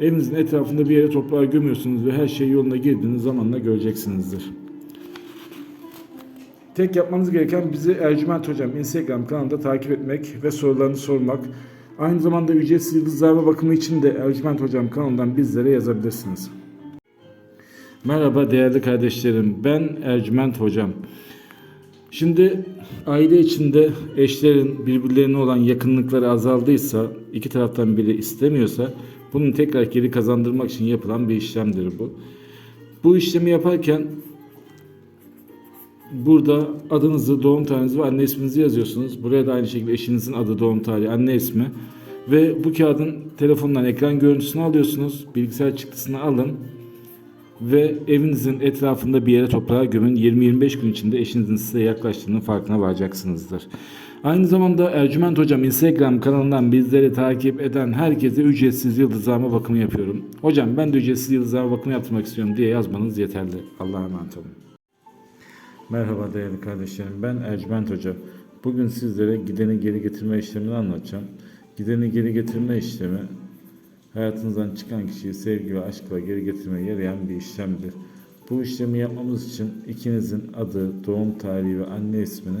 evinizin etrafında bir yere toprağa gömüyorsunuz ve her şey yoluna girdiğiniz zamanla göreceksinizdir. Tek yapmanız gereken bizi Ercüment Hocam Instagram kanalında takip etmek ve sorularını sormak. Aynı zamanda ücretsiz yıldızlarla bakımı için de Ercüment Hocam kanalından bizlere yazabilirsiniz. Merhaba değerli kardeşlerim. Ben Ercüment Hocam. Şimdi aile içinde eşlerin birbirlerine olan yakınlıkları azaldıysa, iki taraftan biri istemiyorsa bunun tekrar geri kazandırmak için yapılan bir işlemdir bu. Bu işlemi yaparken burada adınızı, doğum tarihinizi ve anne isminizi yazıyorsunuz. Buraya da aynı şekilde eşinizin adı, doğum tarihi, anne ismi. Ve bu kağıdın telefondan ekran görüntüsünü alıyorsunuz. Bilgisayar çıktısını alın ve evinizin etrafında bir yere toprağa gömün. 20-25 gün içinde eşinizin size yaklaştığının farkına varacaksınızdır. Aynı zamanda Ercüment Hocam Instagram kanalından bizleri takip eden herkese ücretsiz yıldızlama bakımı yapıyorum. Hocam ben de ücretsiz yıldızlama bakımı yaptırmak istiyorum diye yazmanız yeterli. Allah'a emanet olun. Merhaba değerli kardeşlerim. Ben Ercüment Hoca. Bugün sizlere gideni geri getirme işlemini anlatacağım. Gideni geri getirme işlemi hayatınızdan çıkan kişiyi sevgi ve aşkla geri getirmeye yarayan bir işlemdir. Bu işlemi yapmamız için ikinizin adı, doğum tarihi ve anne ismini